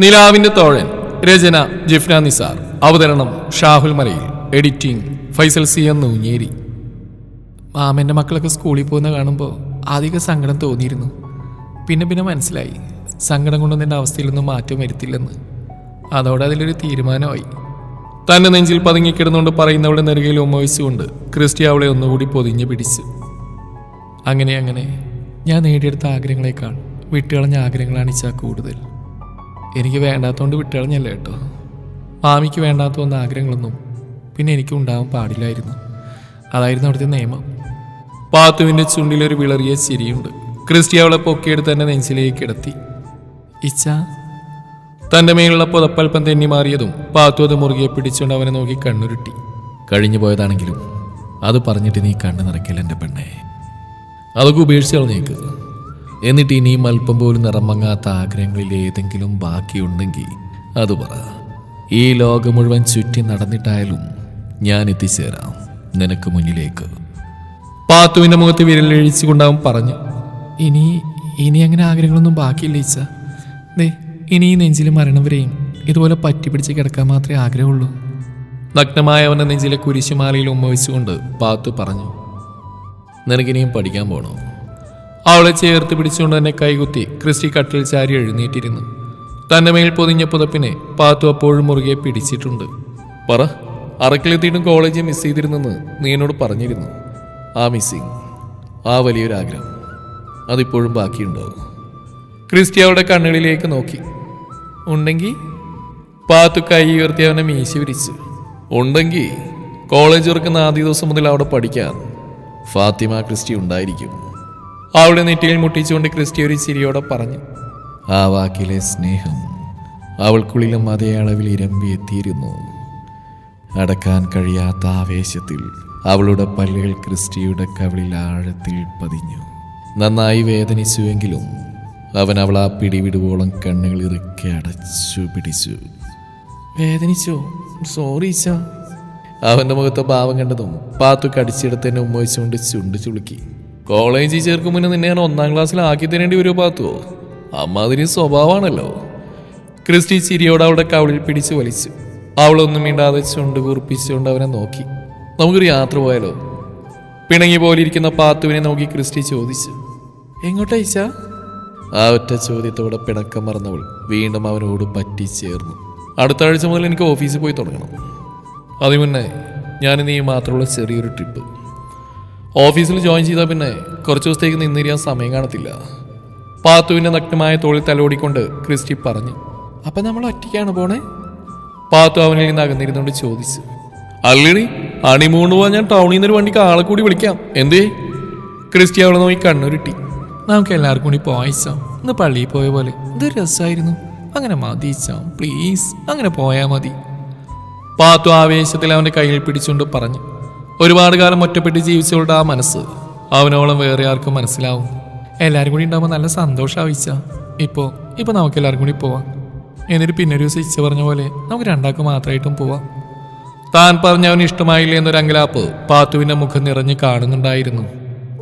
നിലാവിന്റെ തോഴൻ രചന ജിഫ്ന നിസാർ. അവതരണം Shahul Malayil. Editing Faisal C M Noonjeri. മാമന്റെ മക്കളൊക്കെ സ്കൂളിൽ പോകുന്ന കാണുമ്പോൾ ആദ്യമൊക്കെ സങ്കടം തോന്നിയിരുന്നു. പിന്നെ പിന്നെ മനസ്സിലായി. സങ്കടം കൊണ്ടൊന്നും എന്റെ അവസ്ഥയിലൊന്നും മാറ്റം വരുത്തില്ലെന്ന്. അതോടെ അതിലൊരു തീരുമാനമായി. തന്റെ നെഞ്ചിൽ പതുങ്ങിക്കിടന്നുകൊണ്ട് പറയുന്നവളുടെ നെറുകയിൽ ഉമ്മവച്ചുകൊണ്ട് ക്രിസ്റ്റി അവളെ ഒന്നുകൂടി പൊതിഞ്ഞു പിടിച്ചു. അങ്ങനെ അങ്ങനെ ഞാൻ നേടിയെടുത്ത ആഗ്രഹങ്ങളെക്കാൾ വിട്ടുകളഞ്ഞ ആഗ്രഹങ്ങളാണ് ഇച്ചാ കൂടുതൽ. എനിക്ക് വേണ്ടാത്തതുകൊണ്ട് വിട്ടുകളഞ്ഞല്ല കേട്ടോ. മാമിക്ക് വേണ്ടാത്ത വന്ന ആഗ്രഹങ്ങളൊന്നും പിന്നെ എനിക്ക് ഉണ്ടാവാൻ പാടില്ലായിരുന്നു. അതായിരുന്നു അവിടുത്തെ നിയമം. പാത്തുവിന്റെ ചുണ്ടിലൊരു വിളറിയ ചിരിയുണ്ട്. ക്രിസ്റ്റി അവളെ പൊക്കിയെടുത്ത് തന്നെ നെഞ്ചിലേക്ക് കിടത്തി. ഇച്ച തന്റെ മേലുള്ള പുതപ്പൽപ്പം തെന്നി മാറിയതും പാത്തു അത് മുറുകെ പിടിച്ചുകൊണ്ട് അവനെ നോക്കി കണ്ണുരുട്ടി. കഴിഞ്ഞു പോയതാണെങ്കിലും അത് പറഞ്ഞിട്ട് നീ കണ്ണു നിറയ്ക്കൽ എന്റെ പെണ്ണെ. അതൊക്കെ ഉപേക്ഷിച്ച് കളഞ്ഞേക്ക്. എന്നിട്ട് ഇനിയും അല്പം പോലും നിറമങ്ങാത്ത ആഗ്രഹങ്ങളിൽ ഏതെങ്കിലും ബാക്കിയുണ്ടെങ്കിൽ അത് പറ. ഈ ലോകം മുഴുവൻ ചുറ്റി നടന്നിട്ടായാലും ഞാൻ എത്തിച്ചേരാം. നിനക്ക് മുന്നിലേക്ക്. പാത്തുവിന്റെ മുഖത്ത് വിരലഴിച്ചുകൊണ്ടാവും പറഞ്ഞു. ഇനി ഇനി അങ്ങനെ ആഗ്രഹങ്ങളൊന്നും ബാക്കിയില്ല ഈച്ച. ദേ ഇനി ഈ മരണം വരെയും ഇതുപോലെ പറ്റി പിടിച്ച് കിടക്കാൻ മാത്രമേ ആഗ്രഹമുള്ളൂ. നഗ്നമായ അവന്റെ നെഞ്ചിലെ കുരിശുമാലയിൽ ഉമ്മ വെച്ചുകൊണ്ട് പാത്തു പറഞ്ഞു. നിനക്കിനിയും പഠിക്കാൻ പോണോ? അവളെ ചേർത്ത് പിടിച്ചുകൊണ്ട് തന്നെ കൈകുത്തി ക്രിസ്റ്റി കട്ടിൽ ചാരി എഴുന്നേറ്റിരുന്നു. തന്റെ മേൽ പൊതിഞ്ഞ പുതപ്പിനെ പാത്തു അപ്പോഴും മുറുകെ പിടിച്ചിട്ടുണ്ട്. പറ അറക്കിലെത്തിയിട്ടും കോളേജ് മിസ് ചെയ്തിരുന്നെന്ന് നീ എന്നോട് പറഞ്ഞിരുന്നു. ആ മിസ്സിങ് ആ വലിയൊരാഗ്രഹം അതിപ്പോഴും ബാക്കിയുണ്ടോ ക്രിസ്റ്റി അവളുടെ കണ്ണുകളിലേക്ക് നോക്കി. ഉണ്ടെങ്കിൽ പാത്തു കൈ ഉയർത്തി അവനെ മീശി വിരിച്ചു ഉണ്ടെങ്കിൽ കോളേജ് തുറക്കുന്ന ആദ്യ ദിവസം മുതൽ അവിടെ പഠിക്കാൻ ഫാത്തിമ ക്രിസ്റ്റി ഉണ്ടായിരിക്കും. അവളുടെ നെറ്റിയിൽ മുട്ടിച്ചുകൊണ്ട് ക്രിസ്റ്റി ഒരു ചിരിയോടെ പറഞ്ഞു. ആ വാക്കിലെ സ്നേഹം അവൾക്കുള്ളിലും അതേ അളവിൽ ഇരമ്പി എത്തിയിരുന്നു അടക്കാൻ കഴിയാത്ത ആവേശത്തിൽ അവളുടെ പല്ലുകൾ ക്രിസ്റ്റിയുടെ കവിളിൽ ആഴത്തിൽ പതിഞ്ഞു. നന്നായി വേദനിച്ചുവെങ്കിലും അവൻ അവൾ ആ പിടിവിടുവോളം കണ്ണുകൾ ഇറുക്കി അടച്ചു പിടിച്ചു. വേദനിച്ചോ? സോറി അവന്റെ മുഖത്തെ ഭാവം കണ്ടതും പാത്തു കടിച്ചിടത്തന്നെ എന്നെ ഉമ്മ വെച്ചുകൊണ്ട് ചുണ്ട് ചുളുക്കി. കോളേജിൽ ചേർക്കും മുന്നേ നിന്നെ ഞാൻ ഒന്നാം ക്ലാസ്സിൽ ആക്കി തരേണ്ടി വരുമോ പാത്തുവോ അമ്മാതിരി സ്വഭാവമാണല്ലോ. ക്രിസ്റ്റി ചിരിയോട് അവളുടെ കവിളിൽ പിടിച്ചു വലിച്ചു. അവളൊന്നും മിണ്ടാതെ ചുണ്ട് കുറിപ്പിച്ചുകൊണ്ട് അവനെ നോക്കി. നമുക്കൊരു യാത്ര പോയാലോ? പിണങ്ങി പോലിരിക്കുന്ന പാത്തുവിനെ നോക്കി ക്രിസ്റ്റി ചോദിച്ചു. എങ്ങോട്ടാ ഈശ ആ ഒറ്റ ചോദ്യത്തോടെ പിണക്കം മറന്നവൾ വീണ്ടും അവനോട് പറ്റിച്ചേർന്നു. അടുത്ത ആഴ്ച മുതൽ എനിക്ക് ഓഫീസിൽ പോയി തുടങ്ങണം. അതിന് മുന്നേ ഞാൻ നീ മാത്രമുള്ള ചെറിയൊരു ട്രിപ്പ്. ഓഫീസിൽ ജോയിൻ ചെയ്താൽ പിന്നെ കുറച്ച് ദിവസത്തേക്ക് നിന്നിരിക്കാൻ സമയം കാണത്തില്ല. പാത്തുവിന്റെ നഗ്നമായ തോളിൽ തലോടിക്കൊണ്ട് ക്രിസ്റ്റി പറഞ്ഞു അപ്പം നമ്മൾ ഒറ്റയ്ക്കാണ് പോണേ? പാത്തു അവനിൽ നിന്ന് അകന്നിരുന്നുകൊണ്ട് ചോദിച്ചു അല്ലടി അണിമൂണ് പോവാൻ ഞാൻ ടൗണിൽ നിന്നൊരു വണ്ടിക്ക് ആളെ കൂടി വിളിക്കാം. എന്തേ? ക്രിസ്റ്റി അവളെ നോക്കി കണ്ണുരുട്ടി നമുക്ക് എല്ലാവർക്കും കൂടി പോയിച്ചാം ഇന്ന് പള്ളിയിൽ പോയ പോലെ. ഇത് രസമായിരുന്നു അങ്ങനെ മതിച്ചാം പ്ലീസ്. അങ്ങനെ പോയാൽ മതി. പാത്തു ആവേശത്തിൽ അവന്റെ കയ്യിൽ പിടിച്ചുകൊണ്ട് പറഞ്ഞു ഒരുപാട് കാലം ഒറ്റപ്പെട്ട് ജീവിച്ചവളുടെ ആ മനസ്സ് അവനോളം വേറെ ആർക്കും മനസ്സിലാവും. എല്ലാവരും കൂടി ഉണ്ടാകുമ്പോൾ നല്ല സന്തോഷമാവിച്ച ഇപ്പോൾ ഇപ്പോൾ നമുക്ക് എല്ലാവർക്കും കൂടി പോവാം. എന്നിട്ട് പിന്നെ ഒരു ദിവസം ഇച്ച പറഞ്ഞ പോലെ നമുക്ക് രണ്ടാൾക്ക് മാത്രമായിട്ടും പോവാം. താൻ പറഞ്ഞ അവന് ഇഷ്ടമായില്ല എന്നൊരു അങ്കലാപ്പ് പാത്തുവിന്റെ മുഖം നിറഞ്ഞ് കാണുന്നുണ്ടായിരുന്നു.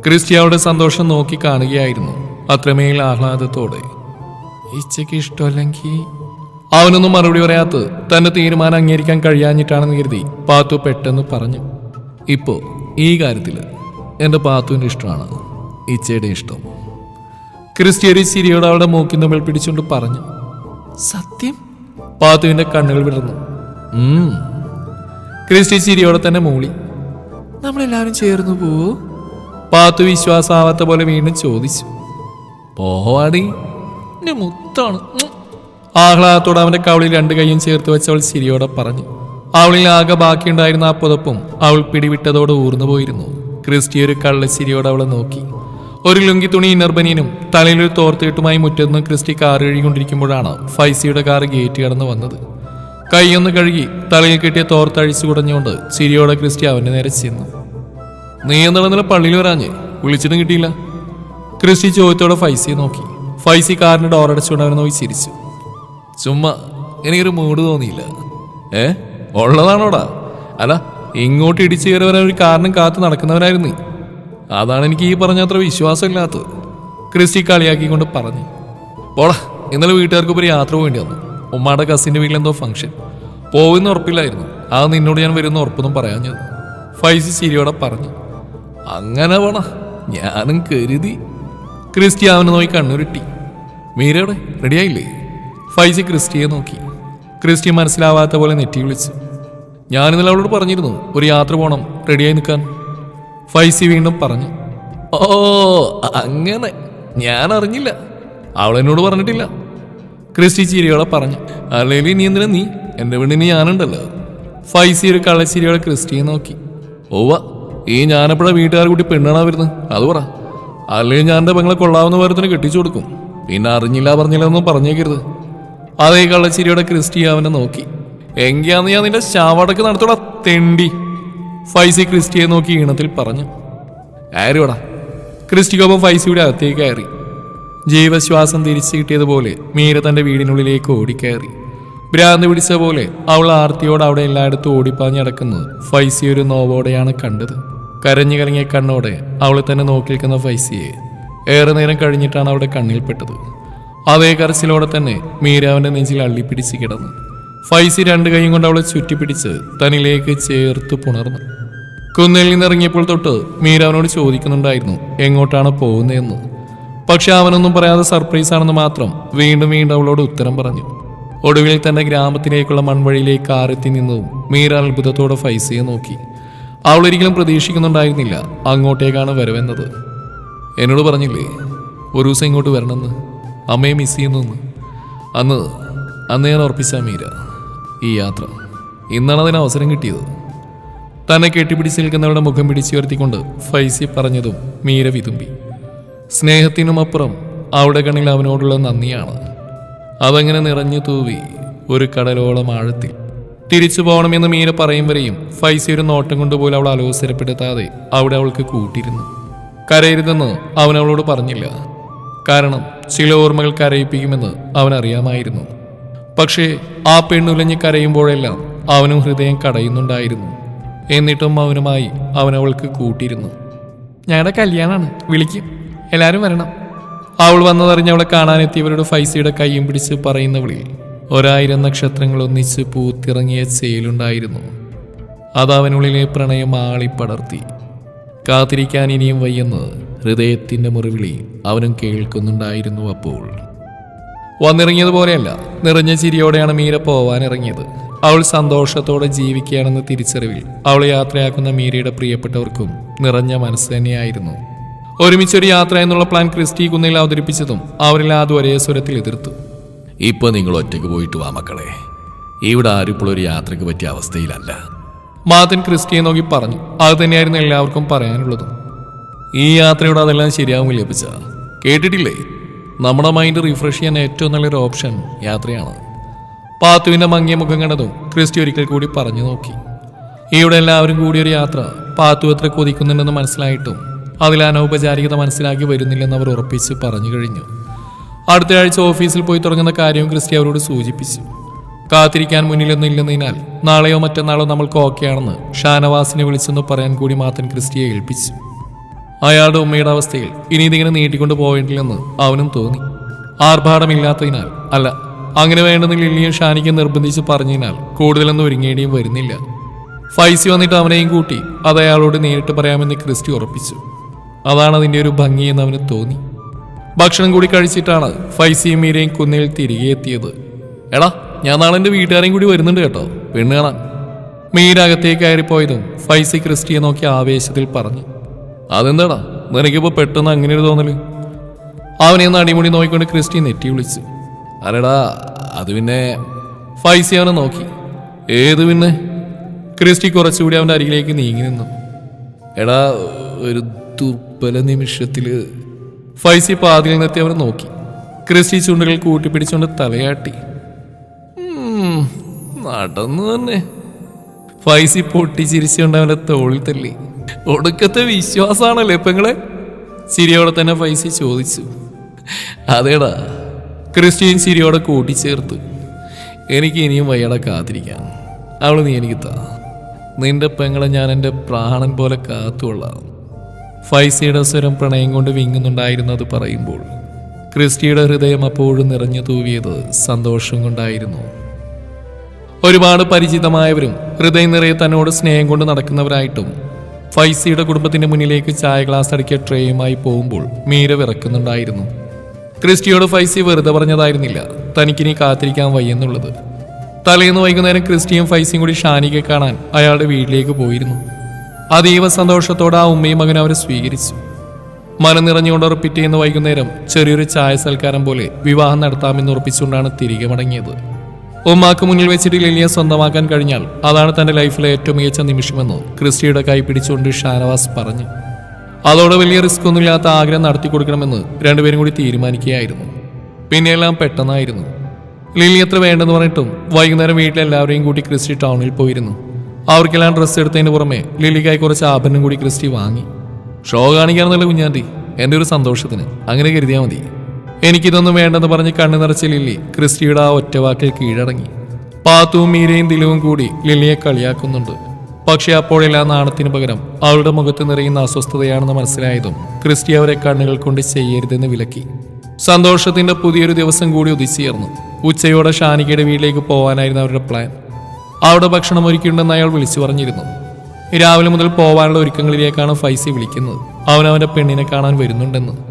ക്രിസ്റ്റിയാവുടെ സന്തോഷം നോക്കി കാണുകയായിരുന്നു അത്രമേൽ ആഹ്ലാദത്തോടെ. ഇച്ചയ്ക്ക് ഇഷ്ടമല്ലെങ്കിൽ? അവനൊന്നും മറുപടി പറയാത്ത തന്റെ തീരുമാനം അംഗീകരിക്കാൻ കഴിയാഞ്ഞിട്ടാണെന്ന് കരുതി പാത്തു പെട്ടെന്ന് പറഞ്ഞു. ഇപ്പോ ഈ കാര്യത്തിൽ എന്റെ പാത്തുവിന്റെ ഇഷ്ടമാണ് ഇച്ചയുടെ ഇഷ്ടം ക്രിസ്ത്യേരി ചിരിയോട് അവളുടെ മൂക്കിൻ തമ്മിൽ പിടിച്ചുകൊണ്ട് പറഞ്ഞു സത്യം? പാത്തുവിന്റെ കണ്ണുകൾ വിടർന്നു. ക്രിസ്റ്റി ചിരിയോടെ തന്നെ മൂളി നമ്മളെല്ലാവരും ചേർന്നു പോവോ? പാത്തു വിശ്വാസാവാത്ത പോലെ വീണ്ടും ചോദിച്ചു പോവാടി മുത്താണ്. ആഹ്ലാദത്തോടെ അവന്റെ കവളിൽ രണ്ട് കൈയും ചേർത്ത് വെച്ചവൾ ചിരിയോടെ പറഞ്ഞു അവളിൽ ആകെ ബാക്കിയുണ്ടായിരുന്ന ആ പുതപ്പും അവൾ പിടിവിട്ടതോടെ ഊർന്നു പോയിരുന്നു. ക്രിസ്റ്റി ഒരു കള്ളശ്ശിരിയോട് അവളെ നോക്കി. ഒരു ലുങ്കി തുണി ഇന്നർബനിയനും തലയിലൊരു തോർത്തിട്ടുമായി മുറ്റത്ത് ക്രിസ്റ്റി കാർ കഴുകിക്കൊണ്ടിരിക്കുമ്പോഴാണ് ഫൈസിയുടെ കാർ ഗേറ്റ് കടന്ന് വന്നത്. കൈയൊന്ന് കഴുകി തലയിൽ കിട്ടിയ തോർത്തഴിച്ചു കുടഞ്ഞുകൊണ്ട് ചിരിയോടെ ക്രിസ്റ്റി അവന്റെ നേരെ ചെന്നു. നീ എന്നുള്ള പള്ളിയിൽ വരാഞ്ഞ്? വിളിച്ചിട്ടും കിട്ടിയില്ല. ക്രിസ്റ്റി ചോദ്യത്തോടെ ഫൈസിയെ നോക്കി. ഫൈസി കാറിന്റെ ഡോറടച്ചുകൊണ്ട് അവനെ നോക്കി ചിരിച്ചു. ചുമ്മാ എനിക്കൊരു മൂഡ് തോന്നിയില്ല. ഏ? ഉള്ളതാണോടാ? അല്ല ഇങ്ങോട്ട് ഇടിച്ചു കയറി വരാൻ ഒരു കാരണം കാത്തു നടക്കുന്നവരായിരുന്നു അതാണ് എനിക്ക് ഈ പറഞ്ഞ അത്ര വിശ്വാസമില്ലാത്തത്. ക്രിസ്റ്റി കളിയാക്കിക്കൊണ്ട് പറഞ്ഞു. പോടാ ഇന്നലെ വീട്ടുകാർക്ക് ഒരു യാത്ര പോകേണ്ടി വന്നു. ഉമ്മാടെ കസിന്റെ വീട്ടിലെന്തോ ഫംഗ്ഷൻ പോകുന്ന ഉറപ്പില്ലായിരുന്നു. അത് നിന്നോട് ഞാൻ വരുന്ന ഉറപ്പൊന്നും പറയാൻ ഞാൻ ഫൈസി സിരിയോടെ പറഞ്ഞു. അങ്ങനെ പോണ? ഞാനും കരുതി. ക്രിസ്റ്റി അവനെ നോക്കി കണ്ണുരുട്ടി. മീരയുടെ റെഡിയായില്ലേ ഫൈസി ക്രിസ്റ്റിയെ നോക്കി. ക്രിസ്റ്റി മനസ്സിലാവാത്ത പോലെ നെറ്റി വിളിച്ചു. ഞാനിന്നലെ അവളോട് പറഞ്ഞിരുന്നു ഒരു യാത്ര പോകണം റെഡിയായി നിൽക്കാൻ. ഫൈസി വീണ്ടും പറഞ്ഞു ഓ അങ്ങനെ ഞാൻ അറിഞ്ഞില്ല. അവൾ എന്നോട് പറഞ്ഞിട്ടില്ല. ക്രിസ്റ്റി ചിരിയോളെ പറഞ്ഞു അല്ലെങ്കിൽ നീ എന്തിനാ നീ? എന്റെ വീണ്ടിന് ഞാനുണ്ടല്ലോ. ഫൈസി ഒരു കള്ളച്ചിരിയോടെ ക്രിസ്റ്റിയെ നോക്കി ഓവ ഈ ഞാനെപ്പോഴാണ് വീട്ടുകാർ കൂട്ടി പെണ്ണാണാ വരുന്നത്? അത് പറ. അല്ലെങ്കിൽ ഞാൻ എന്റെ പെങ്ങളെ കൊള്ളാവുന്ന പരത്തിന് കെട്ടിച്ചു കൊടുക്കും. പിന്നെ അറിഞ്ഞില്ല പറഞ്ഞില്ല എന്നൊന്നും പറഞ്ഞേക്കരുത്. അതേ കള്ളച്ചിരിയുടെ ക്രിസ്റ്റി അവനെ നോക്കി എങ്കിയാന്ന് ഞാൻ നിന്റെ ശാവടക്ക് നടത്തോടാ തെണ്ടി ഫൈസി ക്രിസ്റ്റിയെ നോക്കി ഈണത്തിൽ പറഞ്ഞു. ആരോടാ? ക്രിസ്റ്റിക്കൊപ്പം ഫൈസിയുടെ അകത്തേക്ക് കയറി. ജീവശ്വാസം തിരിച്ചു കിട്ടിയതുപോലെ മീര തന്റെ വീടിനുള്ളിലേക്ക് ഓടിക്കയറി. ഭ്രാന്ത് പിടിച്ച പോലെ അവൾ ആർത്തിയോട് അവിടെ എല്ലായിടത്തും ഓടിപ്പാഞ്ഞടക്കുന്നത് ഫൈസി ഒരു നോവോടെയാണ് കണ്ടത്. കരഞ്ഞു കലങ്ങിയ കണ്ണോടെ അവളെ തന്നെ നോക്കി നിൽക്കുന്ന ഫൈസിയെ ഏറെ നേരം കഴിഞ്ഞിട്ടാണ് അവിടെ കണ്ണിൽപ്പെട്ടത്. അതേ കരച്ചിലോടെ തന്നെ മീര അവന്റെ നെഞ്ചിൽ അള്ളിപ്പിടിച്ച് കിടന്നു. ഫൈസി രണ്ട് കൈയും കൊണ്ട് അവളെ ചുറ്റിപ്പിടിച്ച് തനിലേക്ക് ചേർത്ത് പുണർന്നു. കുന്നിൽ നിന്നിറങ്ങിയപ്പോൾ തൊട്ട് മീര അവനോട് ചോദിക്കുന്നുണ്ടായിരുന്നു എങ്ങോട്ടാണ് പോകുന്നതെന്ന്? പക്ഷെ അവനൊന്നും പറയാതെ സർപ്രൈസ് ആണെന്ന് മാത്രം വീണ്ടും വീണ്ടും അവളോട് ഉത്തരം പറഞ്ഞു. ഒടുവിൽ തന്റെ ഗ്രാമത്തിലേക്കുള്ള മൺവഴിയിലേക്ക് കാറെത്തി നിന്നതും മീര അത്ഭുതത്തോടെ ഫൈസിയെ നോക്കി. അവൾ ഒരിക്കലും പ്രതീക്ഷിക്കുന്നുണ്ടായിരുന്നില്ല അങ്ങോട്ടേക്കാണ് വരവെന്നത്. എന്നോട് പറഞ്ഞില്ലേ ഒരു ദിവസം ഇങ്ങോട്ട് വരണമെന്ന്? അമ്മയെ മിസ് ചെയ്യുന്നു അന്ന് അന്ന് ഞാൻ ഉറപ്പിച്ച മീര ഈ യാത്ര. ഇന്നാണ് അതിന് അവസരം കിട്ടിയത്. തന്നെ കെട്ടിപ്പിടിച്ച് നിൽക്കുന്നവരുടെ മുഖം പിടിച്ചുയർത്തിക്കൊണ്ട് ഫൈസി പറഞ്ഞതും മീര വിതുമ്പി. സ്നേഹത്തിനുമപ്പുറം അവിടെ കണ്ണിൽ അവനോടുള്ള നന്ദിയാണ്. അതങ്ങനെ നിറഞ്ഞു തൂവി ഒരു കടലോളം ആഴത്തിൽ. തിരിച്ചു പോകണമെന്ന് മീര പറയും വരെയും ഫൈസി ഒരു നോട്ടം കൊണ്ടുപോലും അവൾ അലോസരപ്പെടുത്താതെ അവിടെ അവൾക്ക് കൂട്ടിയിരുന്നു കരയരുതെന്ന് അവൻ അവളോട് പറഞ്ഞില്ല. കാരണം ചില ഓർമ്മകൾ കരയിപ്പിക്കുമെന്ന് അവൻ അറിയാമായിരുന്നു. പക്ഷേ ആ പെണ്ണുലഞ്ഞ് കരയുമ്പോഴെല്ലാം അവനും ഹൃദയം കടയുന്നുണ്ടായിരുന്നു. എന്നിട്ടും മൗനമായി അവൻ കൂട്ടിയിരുന്നു ഞങ്ങളുടെ കല്യാണമാണ് വിളിക്കും. എല്ലാവരും വരണം. അവൾ വന്നതറിഞ്ഞ് അവളെ കാണാനെത്തിയവരുടെ ഫൈസിയുടെ കൈയും പിടിച്ച് പറയുന്നവളിൽ ഒരായിരം നക്ഷത്രങ്ങൾ ഒന്നിച്ച് പൂത്തിറങ്ങിയ ചേലുണ്ടായിരുന്നു. അതവനുള്ളിലെ പ്രണയം ആളിപ്പടർത്തി. കാത്തിരിക്കാൻ ഇനിയും വയ്യെന്ന് ഹൃദയത്തിന്റെ മുറിവിളി അവനും കേൾക്കുന്നുണ്ടായിരുന്നു അപ്പോൾ. വന്നിറങ്ങിയതുപോലെയല്ല നിറഞ്ഞ ചിരിയോടെയാണ് മീര പോവാനിറങ്ങിയത്. അവൾ സന്തോഷത്തോടെ ജീവിക്കുകയാണെന്ന തിരിച്ചറിവിൽ അവൾ യാത്രയാക്കുന്ന മീരയുടെ പ്രിയപ്പെട്ടവർക്കും നിറഞ്ഞ മനസ്സ് തന്നെയായിരുന്നു. ഒരുമിച്ചൊരു യാത്ര എന്നുള്ള പ്ലാൻ ക്രിസ്റ്റി കുന്നയിൽ അവതരിപ്പിച്ചതും അവരിൽ അത് ഒരേ സ്വരത്തിൽ എതിർത്തു. ഇപ്പൊ നിങ്ങൾ ഒറ്റയ്ക്ക് പോയിട്ട് വാ മക്കളെ. ഇവിടെ ആരും ഇപ്പോൾ ഒരു യാത്രയ്ക്ക് പറ്റിയ അവസ്ഥയിലല്ല. മാതൻ ക്രിസ്റ്റിയെ നോക്കി പറഞ്ഞു. അത് തന്നെയായിരുന്നു എല്ലാവർക്കും പറയാനുള്ളത്. ഈ യാത്രയോട് അതെല്ലാം ശരിയാവും ലഭിച്ച കേട്ടിട്ടില്ലേ? നമ്മുടെ മൈൻഡ് റിഫ്രഷ് ചെയ്യാൻ ഏറ്റവും നല്ലൊരു ഓപ്ഷൻ യാത്രയാണ്. പാത്തുവിന്റെ മങ്ങിയ മുഖം കണ്ടതും ക്രിസ്റ്റി ഒരിക്കൽ കൂടി പറഞ്ഞു നോക്കി. ഇവിടെ എല്ലാവരും കൂടി ഒരു യാത്ര പാത്തു എത്ര കൊതിക്കുന്നുണ്ടെന്ന് മനസ്സിലായിട്ടും അതിൽ അനൗപചാരികത മനസ്സിലാക്കി വരുന്നില്ലെന്ന് അവർ ഉറപ്പിച്ച് പറഞ്ഞു കഴിഞ്ഞു. അടുത്ത ആഴ്ച ഓഫീസിൽ പോയി തുടങ്ങുന്ന കാര്യവും ക്രിസ്റ്റി അവരോട് സൂചിപ്പിച്ചു. കാത്തിരിക്കാൻ മുന്നിലൊന്നും ഇല്ലെന്നതിനാൽ നാളെയോ മറ്റന്നാളോ നമ്മൾക്ക് ഓക്കെയാണെന്ന് ഷാനവാസിനെ വിളിച്ചെന്ന് പറയാൻ കൂടി മാത്തൻ ക്രിസ്റ്റിയെ ഏൽപ്പിച്ചു. അയാളുടെ ഉമ്മയുടെ അവസ്ഥയിൽ ഇനി ഇതിങ്ങനെ നീട്ടിക്കൊണ്ട് പോയിട്ടില്ലെന്ന് അവനും തോന്നി. ആർഭാടമില്ലാത്തതിനാൽ അല്ല അങ്ങനെ വേണ്ടെന്ന് ലില്ലിയും ഷാനിക്കും നിർബന്ധിച്ച് പറഞ്ഞതിനാൽ കൂടുതലൊന്നും ഒരുങ്ങേണ്ടിയും വരുന്നില്ല. ഫൈസി വന്നിട്ട് അവനെയും കൂട്ടി അത് അയാളോട് നേരിട്ട് പറയാമെന്ന് ക്രിസ്റ്റി ഉറപ്പിച്ചു. അതാണ് അതിന്റെ ഒരു ഭംഗിയെന്ന് അവന് തോന്നി. ഭക്ഷണം കൂടി കഴിച്ചിട്ടാണ് ഫൈസിയും മീരയും കുന്നിൽ തിരികെ എത്തിയത്. എടാ ഞാൻ നാളെ എന്റെ വീട്ടുകാരെയും കൂടി വരുന്നുണ്ട് കേട്ടോ. പെണ്ണ് കാണാൻ. മീര അകത്തേക്ക് കയറിപ്പോയതും ഫൈസി ക്രിസ്റ്റിയെ നോക്കി ആവേശത്തിൽ പറഞ്ഞു. അതെന്താടാ? നിനക്കിപ്പോ പെട്ടെന്ന് അങ്ങനെ ഒരു തോന്നൽ? അവനെ ഒന്ന് അടിമുടി നോക്കിക്കൊണ്ട് ക്രിസ്റ്റി നെറ്റി വിളിച്ചു. അരടാ അത് പിന്നെ ഫൈസി അവനെ നോക്കി. ഏത് പിന്നെ? ക്രിസ്റ്റി കുറച്ചുകൂടി അവന്റെ അരികിലേക്ക് നീങ്ങി നിന്നു. എടാ ഒരു ദുർബല നിമിഷത്തിൽ ഫൈസി പാതിയിൽ നിർത്തി അവനെ നോക്കി. ക്രിസ്റ്റി ചുണ്ടുകൾ കൂട്ടിപ്പിടിച്ചുകൊണ്ട് തലയാട്ടി. നടന്നു തന്നെ. ഫൈസി പൊട്ടിച്ചിരിച്ചുകൊണ്ട് അവന്റെ തോളിൽ തല്ലി. ഒടുക്കത്തെ വിശ്വാസമാണല്ലേ പെങ്ങളെ? ചിരിയോടെ തന്നെ ഫൈസി ചോദിച്ചു. അതേടാ ക്രിസ്റ്റീൻ ചിരിയോടെ കൂട്ടിച്ചേർത്തു. എനിക്ക് ഇനിയും വയ്യട കാത്തിരിക്കാം. അവൾ നീ എനിക്ക് താ. നിന്റെ പെങ്ങളെ ഞാൻ എന്റെ പ്രാണൻ പോലെ കാത്തുകൊള്ളാം. ഫൈസിയുടെ സ്വരം പ്രണയം കൊണ്ട് വിങ്ങുന്നുണ്ടായിരുന്നു വിങ്ങുന്നുണ്ടായിരുന്നത് പറയുമ്പോൾ ക്രിസ്റ്റിയുടെ ഹൃദയം അപ്പോഴും നിറഞ്ഞു തൂവിയത് സന്തോഷം കൊണ്ടായിരുന്നു. ഒരുപാട് പരിചിതമായവരും ഹൃദയം നിറയെ തന്നോട് സ്നേഹം കൊണ്ട് നടക്കുന്നവരായിട്ടും ഫൈസിയുടെ കുടുംബത്തിന്റെ മുന്നിലേക്ക് ചായ ഗ്ലാസ് അടക്കിയ ട്രേയുമായി പോകുമ്പോൾ മീര വിറക്കുന്നുണ്ടായിരുന്നു. ക്രിസ്റ്റിയോട് ഫൈസി വെറുതെ പറഞ്ഞതായിരുന്നില്ല. തനിക്കിനി കാത്തിരിക്കാൻ വയ്യെന്നുള്ളത്. തലേന്ന് വൈകുന്നേരം ക്രിസ്റ്റിയും ഫൈസിയും കൂടി ഷാനിക്ക് കാണാൻ അയാളുടെ വീട്ടിലേക്ക് പോയിരുന്നു. അതീവ സന്തോഷത്തോടെ ആ ഉമ്മയും മകൻ അവരെ സ്വീകരിച്ചു. മനം നിറഞ്ഞുകൊണ്ട് ഉറപ്പിറ്റേന്ന് വൈകുന്നേരം ചെറിയൊരു ചായ സൽക്കാരം പോലെ വിവാഹം നടത്താമെന്ന് ഉറപ്പിച്ചുകൊണ്ടാണ് തിരികെ മടങ്ങിയത്. ഉമ്മാക്ക് മുന്നിൽ വെച്ചിട്ട് ലിലിയെ സ്വന്തമാക്കാൻ കഴിഞ്ഞാൽ അതാണ് തന്റെ ലൈഫിലെ ഏറ്റവും മികച്ച നിമിഷമെന്ന് ക്രിസ്റ്റിയുടെ കൈ പിടിച്ചുകൊണ്ട് ഷാനവാസ് പറഞ്ഞു. അതോടെ വലിയ റിസ്ക് ഒന്നുമില്ലാത്ത ആഗ്രഹം നടത്തി കൊടുക്കണമെന്ന് രണ്ടുപേരും കൂടി തീരുമാനിക്കുകയായിരുന്നു. പിന്നെയെല്ലാം പെട്ടെന്നായിരുന്നു. ലിലി എത്ര വേണ്ടെന്ന് പറഞ്ഞിട്ടും വൈകുന്നേരം വീട്ടിലെല്ലാവരെയും കൂടി ക്രിസ്റ്റി ടൗണിൽ പോയിരുന്നു. അവർക്കെല്ലാം ഡ്രസ്സ് എടുത്തതിന് പുറമെ ലിലിക്കായി കുറച്ച് ആഭരണം കൂടി ക്രിസ്റ്റി വാങ്ങി. ഷോ കാണിക്കാന്നുള്ള കുഞ്ഞാണ്ടി? എന്റെ ഒരു സന്തോഷത്തിന്. അങ്ങനെ കരുതിയാൽ മതി. എനിക്കിതൊന്നും വേണ്ടെന്ന് പറഞ്ഞ് കണ്ണു നിറച്ച ലില്ലി ക്രിസ്റ്റിയുടെ ആ ഒറ്റവാക്കിൽ കീഴടങ്ങി. പാത്തുവും മീരയും ദിലുവും കൂടി ലില്ലിയെ കളിയാക്കുന്നുണ്ട്. പക്ഷെ അപ്പോഴെല്ലാം നാണത്തിന് പകരം അവളുടെ മുഖത്ത് നിറയുന്ന അസ്വസ്ഥതയാണെന്ന് മനസ്സിലായതും ക്രിസ്റ്റി അവരെ കണ്ണുകൾ കൊണ്ട് ചെയ്യരുതെന്ന് വിലക്കി. സന്തോഷത്തിന്റെ പുതിയൊരു ദിവസം കൂടി ഉദിച്ചുയർന്നു. ഉച്ചയോടെ ഷാനികയുടെ വീട്ടിലേക്ക് പോകാനായിരുന്നു അവരുടെ പ്ലാൻ. അവിടെ ഭക്ഷണം ഒരുക്കിയിട്ടുണ്ടെന്ന് അയാൾ വിളിച്ചു പറഞ്ഞിരുന്നു. രാവിലെ മുതൽ പോവാനുള്ള ഒരുക്കങ്ങളിലേക്കാണ് ഫൈസി വിളിക്കുന്നത്. അവൻ അവന്റെ പെണ്ണിനെ കാണാൻ വരുന്നുണ്ടെന്ന്.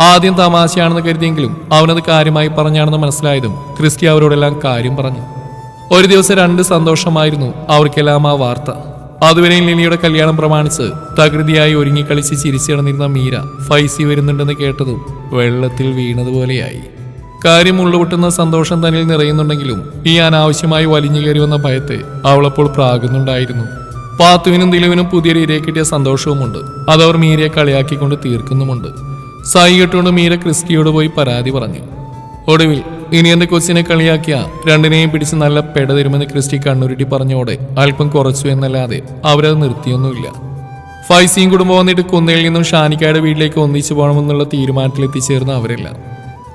ആദ്യം തമാശയാണെന്ന് കരുതിയെങ്കിലും അവനത് കാര്യമായി പറഞ്ഞാണെന്ന് മനസ്സിലായതും ക്രിസ്റ്റി അവരോടെല്ലാം കാര്യം പറഞ്ഞു. ഒരു ദിവസം രണ്ട് സന്തോഷമായിരുന്നു അവർക്കെല്ലാം ആ വാർത്ത. അതുവരെ ലിനിയുടെ കല്യാണം പ്രമാണിച്ച് തകൃതിയായി ഒരുങ്ങിക്കളിച്ച് ചിരിച്ചു കിടന്നിരുന്ന മീര ഫൈസി വരുന്നുണ്ടെന്ന് കേട്ടതും വെള്ളത്തിൽ വീണതുപോലെയായി. കാര്യം ഉള്ളുവിട്ടുന്ന സന്തോഷം തന്നിൽ നിറയുന്നുണ്ടെങ്കിലും ഈ അനാവശ്യമായി വലിഞ്ഞു കയറി വന്ന ഭയത്തെ അവളപ്പോൾ പ്രാകുന്നുണ്ടായിരുന്നു. പാത്തുവിനും ദിലുവിനും പുതിയൊരു ഇരയെ കിട്ടിയ സന്തോഷവുമുണ്ട്. അതവർ മീരയെ കളിയാക്കിക്കൊണ്ട് തീർക്കുന്നുമുണ്ട്. സായി കെട്ടുകൊണ്ട് മീര ക്രിസ്റ്റിയോട് പോയി പരാതി പറഞ്ഞു. ഒടുവിൽ ഇനി എന്റെ കൊച്ചിനെ കളിയാക്കിയ രണ്ടിനെയും പിടിച്ച് നല്ല പെട തരുമെന്ന് ക്രിസ്റ്റി കണ്ണുരുട്ടി പറഞ്ഞോടെ അല്പം കുറച്ചു എന്നല്ലാതെ അവരത് നിർത്തിയൊന്നുമില്ല. ഫൈസിയും കുടുംബം വന്നിട്ട് കുന്നയിൽ നിന്നും ഷാനിക്കയുടെ വീട്ടിലേക്ക് ഒന്നിച്ചു പോകണമെന്നുള്ള തീരുമാനത്തിൽ എത്തിച്ചേർന്ന അവരെല്ലാം.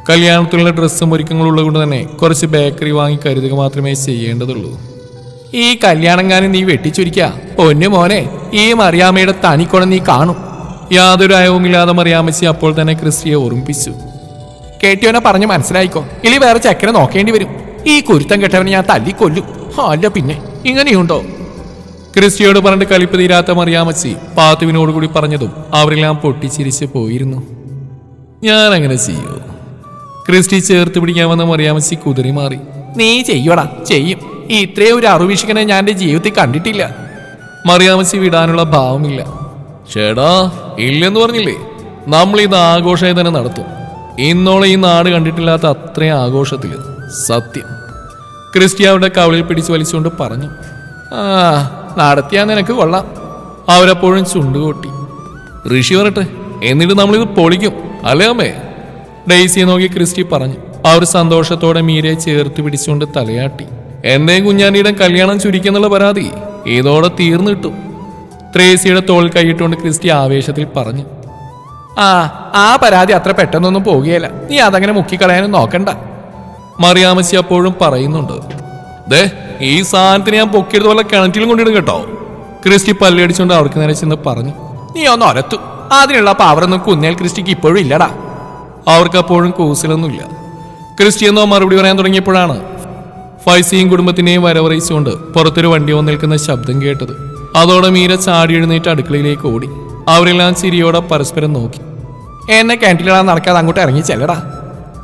കല്യാണത്തിലുള്ള ഡ്രസ്സും ഒരുക്കങ്ങളും ഉള്ളതുകൊണ്ട് തന്നെ കുറച്ച് ബേക്കറി വാങ്ങി കരുതുക മാത്രമേ ചെയ്യേണ്ടതുള്ളൂ. ഈ കല്യാണം കല്യാണങ്ങാനും നീ വെട്ടിച്ചുരിക്കുക പൊന്നു മോനെ ഈ മറിയാമ്മയുടെ തനിക്കൊണം നീ കാണും. യാതൊരു അയവുമില്ലാതെ മറിയാമ്മച്ചി അപ്പോൾ തന്നെ ക്രിസ്റ്റിയെ ഓർമ്മിപ്പിച്ചു. കേട്ടിയോനെ പറഞ്ഞ് മനസ്സിലായിക്കോ? ഇനി വേറെ ചെക്കനെ നോക്കേണ്ടി വരും. ഈ കുരുത്തം കെട്ടവനെ ഞാൻ തല്ലിക്കൊല്ലും. അല്ല പിന്നെ ഇങ്ങനെയുണ്ടോ? ക്രിസ്റ്റിയോട് പറഞ്ഞിട്ട് കളിപ്പ് തീരാത്ത മറിയാമച്ചി പാത്തുവിനോടുകൂടി പറഞ്ഞതും അവരെല്ലാം പൊട്ടിച്ചിരിച്ച് പോയിരുന്നു. ഞാൻ അങ്ങനെ ചെയ്യൂ? ക്രിസ്റ്റി ചേർത്ത് പിടിക്കാൻ വന്ന മറിയാമച്ചി കുതിരി മാറി. നീ ചെയ്യടാ ചെയ്യും. ഇത്രയും ഒരു അറിവിഷിക്കനെ ഞാൻ എന്റെ ജീവിതത്തിൽ കണ്ടിട്ടില്ല. മറിയാമച്ചി വിടാനുള്ള ഭാവമില്ല. ചേടാ ഇല്ലെന്ന് പറഞ്ഞില്ലേ? നമ്മൾ ഇത് ആഘോഷമായി തന്നെ നടത്തും. ഇന്നോളം ഈ നാട് കണ്ടിട്ടില്ലാത്ത അത്രയും ആഘോഷത്തിൽ സത്യം. ക്രിസ്റ്റി അവരുടെ കവളിൽ പിടിച്ചു വലിച്ചുകൊണ്ട് പറഞ്ഞു ആ നടത്തിയാ നിനക്ക് കൊള്ളാം. അവരപ്പോഴും ചുണ്ടുകൂട്ടി. ഋഷി വരട്ടെ എന്നിട്ട് നമ്മളിത് പൊളിക്കും അല്ലേ അമ്മേ? ഡെയ്സിയെ നോക്കി ക്രിസ്റ്റി പറഞ്ഞു അവർ സന്തോഷത്തോടെ മീരയെ ചേർത്ത് പിടിച്ചുകൊണ്ട് തലയാട്ടി. എന്നേ കുഞ്ഞാനിയുടെ കല്യാണം ചുരുക്കുന്നുള്ള പരാതി ഇതോടെ തീർന്നു കിട്ടും ത്രേസിയുടെ തോൾ കൈയിട്ടുകൊണ്ട് ക്രിസ്റ്റി ആവേശത്തിൽ പറഞ്ഞു ആ ആ പരാതി അത്ര പെട്ടെന്നൊന്നും പോകുകയില്ല. നീ അതങ്ങനെ മുക്കിക്കളയാനും നോക്കണ്ട. മറിയാമച്ചി അപ്പോഴും പറയുന്നുണ്ട് ദേ ഈ സാധനത്തിന് ഞാൻ പൊക്കിയെടുത്ത പോലെ കിണറ്റിലും കൊണ്ടിടും കേട്ടോ. ക്രിസ്റ്റി പല്ലടിച്ചുകൊണ്ട് അവർക്ക് നേരെ ചെന്ന് പറഞ്ഞു നീ ഒന്ന് ഒരത്തു. അതിനുള്ള പാവറൊന്നും കുന്നേൽ ക്രിസ്റ്റിക്ക് ഇപ്പോഴും ഇല്ലടാ. അവർക്ക് അപ്പോഴും കൂസലൊന്നുമില്ല. ക്രിസ്റ്റി എന്നോ മറുപടി പറയാൻ തുടങ്ങിയപ്പോഴാണ് ഫൈസിയും കുടുംബത്തിനെയും വരവറിയിച്ചുകൊണ്ട് പുറത്തൊരു വണ്ടി വന്നിൽക്കുന്ന ശബ്ദം കേട്ടത്. അതോടെ മീര ചാടി എഴുന്നേറ്റ് അടുക്കളയിലേക്ക് ഓടി. അവരെല്ലാം ചിരിയോടെ പരസ്പരം നോക്കി. എന്നെ കിണറ്റിലിടാൻ നടക്കാതെ അങ്ങോട്ട് ഇറങ്ങി ചെല്ലടാ.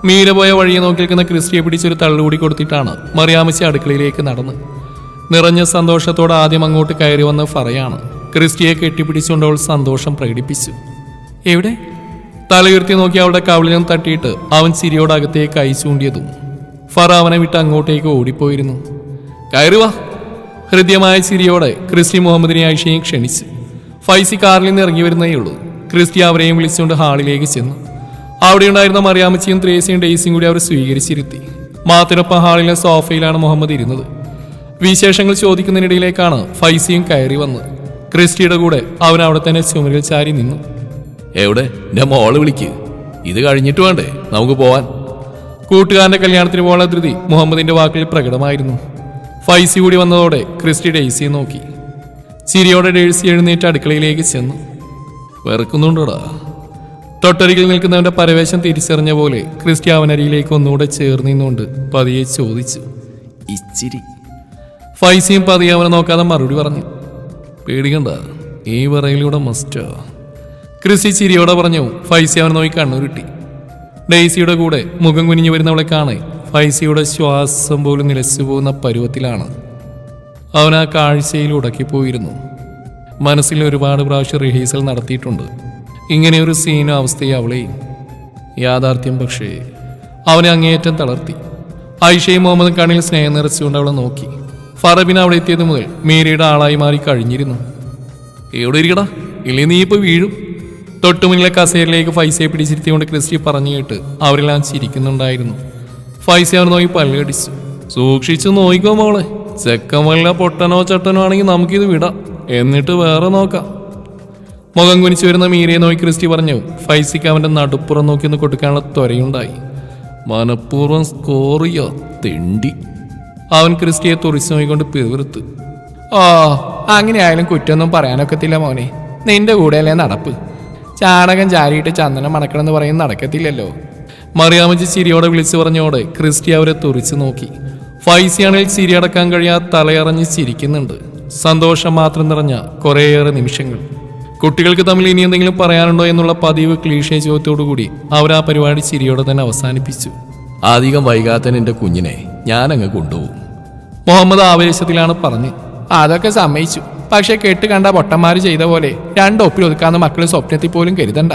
മീര പോയ വഴിയെ നോക്കി നിൽക്കുന്ന ക്രിസ്റ്റിയെ പിടിച്ചൊരു തള്ളുകൂടി കൊടുത്തിട്ടാണ് മറിയാമച്ചി അടുക്കളയിലേക്ക് നടന്ന്. നിറഞ്ഞ സന്തോഷത്തോടെ ആദ്യം അങ്ങോട്ട് കയറി വന്ന് ഫറയാണ് ക്രിസ്റ്റിയെ കെട്ടിപ്പിടിച്ചുകൊണ്ട് അവൾ സന്തോഷം പ്രകടിപ്പിച്ചു. എവിടെ? തലയുയർത്തി നോക്കി അവളുടെ കവളിനും തട്ടിയിട്ട് അവൻ ചിരിയോടകത്തേക്ക് അയച്ചു കൈ ചൂണ്ടിയതും. ഫറ അവനെ വിട്ട് അങ്ങോട്ടേക്ക് ഓടിപ്പോയിരുന്നു. കയറുവാ ഹൃദ്യമായ ചിരിയോടെ ക്രിസ്റ്റി മുഹമ്മദിനെ ആയിഷയും ക്ഷണിച്ചു. ഫൈസി കാറിൽ നിന്ന് ഇറങ്ങി വരുന്നേയുള്ളൂ ക്രിസ്റ്റി അവരെയും വിളിച്ചുകൊണ്ട് ഹാളിലേക്ക് ചെന്നു. അവിടെ ഉണ്ടായിരുന്ന മറിയാമച്ചിയും ത്രേസിയും ഡേസിയും കൂടി അവർ സ്വീകരിച്ചിരുത്തി. മാത്തിനൊപ്പം ഹാളിലെ സോഫയിലാണ് മുഹമ്മദ് ഇരുന്നത്. വിശേഷങ്ങൾ ചോദിക്കുന്നതിനിടയിലേക്കാണ് ഫൈസിയും കയറി വന്ന് ക്രിസ്റ്റിയുടെ കൂടെ അവൻ അവിടെ തന്നെ ചുമരിൽ ചാരി നിന്നു. എവിടെ? എന്റെ മോൾ വിളിക്ക്. ഇത് കഴിഞ്ഞിട്ട് വേണ്ടേ? നമുക്ക് പോവാൻ. കൂട്ടുകാരന്റെ കല്യാണത്തിന് പോകാനുള്ള ധൃതി മുഹമ്മദിന്റെ വാക്കിൽ പ്രകടമായിരുന്നു. ഫൈസി കൂടി വന്നതോടെ ക്രിസ്റ്റി ഡെയ്സിയെ നോക്കി. ചിരിയോടെ ഡെയ്സി എഴുന്നേറ്റ് അടുക്കളയിലേക്ക് ചെന്നു. വെറുക്കുന്നുണ്ടോടാ? തൊട്ടരികിൽ നിൽക്കുന്നവന്റെ പരവേശം തിരിച്ചറിഞ്ഞ പോലെ ക്രിസ്റ്റി അവനരിയിലേക്ക് ഒന്നുകൂടെ ചേർന്ന് നിന്നുകൊണ്ട് പതിയെ ചോദിച്ചു. ഇച്ചിരി. ഫൈസിയും പതിയെ അവനെ നോക്കാതെ മറുപടി പറഞ്ഞു. പേടിക്കണ്ട ഈ വിറയിലൂടെ മസ്റ്റോ. ക്രിസ്റ്റി ചിരിയോടെ പറഞ്ഞു ഫൈസി അവനെ നോക്കി കണ്ണുരുട്ടി. ഡെയ്സിയുടെ കൂടെ മുഖം കുനിഞ്ഞു വരുന്നവളെ കാണെ ഫൈസിയുടെ ശ്വാസം പോലും നിലച്ചു പോകുന്ന പരുവത്തിലാണ്. അവൻ ആ കാഴ്ചയിൽ ഉടക്കിപ്പോയിരുന്നു. മനസ്സിൽ ഒരുപാട് പ്രാവശ്യം റിഹേഴ്സൽ നടത്തിയിട്ടുണ്ട്. ഇങ്ങനെ ഒരു സീന അവസ്ഥയും അവളെയും യാഥാർത്ഥ്യം പക്ഷേ അവനെ അങ്ങേയറ്റം തളർത്തി. ഐഷയും മുഹമ്മദും കണ്ണിൽ സ്നേഹം നിറച്ചുകൊണ്ട് അവളെ നോക്കി. ഫറബിൻ അവിടെ എത്തിയത് മുതൽ മീരയുടെ ആളായി മാറി കഴിഞ്ഞിരുന്നു. എവിടെ ഇരിക്കടാ? ഇല്ലേ നീ ഇപ്പൊ വീഴും? തൊട്ടുമുന്നിലെ കസേരയിലേക്ക് ഫൈസയെ പിടിച്ചിരുത്തിക്കൊണ്ട് ക്രിസ്റ്റി പറഞ്ഞു കേട്ട് അവരെല്ലാം ചിരിക്കുന്നുണ്ടായിരുന്നു. ഫൈസ അവർ നോക്കി പല്ലടിച്ചു. സൂക്ഷിച്ചു നോയിക്കോ മോളെ. ചെക്കൻ വല്ല പൊട്ടനോ ചട്ടനോ ആണെങ്കിൽ നമുക്കിത് വിടാം. എന്നിട്ട് വേറെ നോക്കാം. മുഖം കുനിച്ചു വരുന്ന മീരയെ നോക്കി ക്രിസ്റ്റി പറഞ്ഞു ഫൈസിക്ക് അവന്റെ നടുപ്പുറം നോക്കി ഒന്ന് കൊടുക്കാനുള്ള ത്വരയുണ്ടായി. മനഃപൂർവം സ്കോർ ചെയ്യോ തെണ്ടി. അവൻ ക്രിസ്റ്റിയെ തുറിച്ചു നോക്കിക്കൊണ്ട് പിറുവിറുത്ത് ഓ അങ്ങനെ ആയാലും കുറ്റമൊന്നും പറയാനൊക്കത്തില്ല മോനെ. നിന്റെ കൂടെയല്ലേ നടപ്പ്. ചാണകം ചാരിയിട്ട് ചന്ദനം മണക്കണമെന്ന് പറയും നടക്കത്തില്ലല്ലോ. മറിയാമജി ചിരിയോടെ വിളിച്ചു പറഞ്ഞോടെ ക്രിസ്റ്റി അവരെ തുറിച്ചു നോക്കി. ഫൈസിയാണെങ്കിൽ ചിരി അടക്കാൻ കഴിയാതെ തലയറഞ്ഞ് ചിരിക്കുന്നുണ്ട്. സന്തോഷം മാത്രം നിറഞ്ഞ കുറേയേറെ നിമിഷങ്ങൾ. കുട്ടികൾക്ക് തമ്മിൽ ഇനി എന്തെങ്കിലും പറയാനുണ്ടോ എന്നുള്ള പതിവ് ക്ലീഷേ ചോദ്യത്തോടുകൂടി അവർ ആ പരിപാടി ചിരിയോടെ തന്നെ അവസാനിപ്പിച്ചു. അധികം വൈകാത്ത എന്റെ കുഞ്ഞിനെ ഞാൻ അങ്ങ് കൊണ്ടുപോകും. മുഹമ്മദ് ആവേശത്തിലാണ് പറഞ്ഞ്. അതൊക്കെ സമ്മതിച്ചു. പക്ഷെ കെട്ട് കണ്ട പൊട്ടന്മാര് ചെയ്ത പോലെ രണ്ടൊപ്പിൽ ഒതുക്കാന്ന് മക്കൾ സ്വപ്നത്തിൽ പോലും കരുതണ്ട.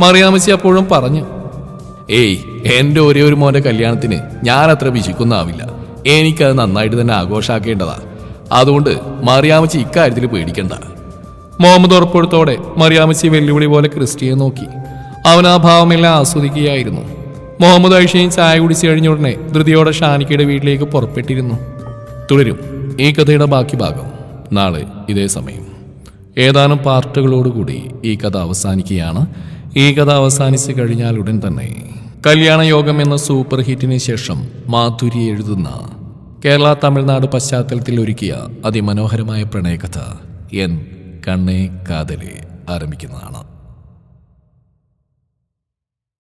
മറിയാമച്ചി അപ്പോഴും പറഞ്ഞു. ഏയ് എന്റെ ഒരേ ഒരു മോന്റെ കല്യാണത്തിന് ഞാൻ അത്ര വിശിക്കുന്നാവില്ല എനിക്കത് നന്നായിട്ട് തന്നെ ആഘോഷാക്കേണ്ടതാ. അതുകൊണ്ട് മറിയാമച്ചി ഇക്കാര്യത്തിൽ പേടിക്കണ്ട. മുഹമ്മദ് ഉറപ്പെടുത്തോടെ മറിയാമച്ചി വെല്ലുവിളി പോലെ ക്രിസ്റ്റിയെ നോക്കി. അവൻ ആ ഭാവമെല്ലാം ആസ്വദിക്കുകയായിരുന്നു. മുഹമ്മദ് ഐഷയും ചായ കുടിച്ചു കഴിഞ്ഞ ഉടനെ ധൃതിയോടെ ഷാനിക്കയുടെ വീട്ടിലേക്ക് പുറപ്പെട്ടിരുന്നു. തുടരും ഈ കഥയുടെ ബാക്കി ഭാഗം. നാളെ ഇതേ സമയം. ഏതാനും പാർട്ടുകളോടുകൂടി ഈ കഥ അവസാനിക്കുകയാണ്. ഈ കഥ അവസാനിച്ചു കഴിഞ്ഞാൽ ഉടൻ തന്നെ. കല്യാണ യോഗം എന്ന സൂപ്പർ ഹിറ്റിന് ശേഷം മാധുരി എഴുതുന്ന കേരള തമിഴ്നാട് പശ്ചാത്തലത്തിൽ ഒരുക്കിയ അതിമനോഹരമായ പ്രണയകഥ എൻ കണ്ണേ കാതലെ ആരംഭിക്കുന്നതാണ്.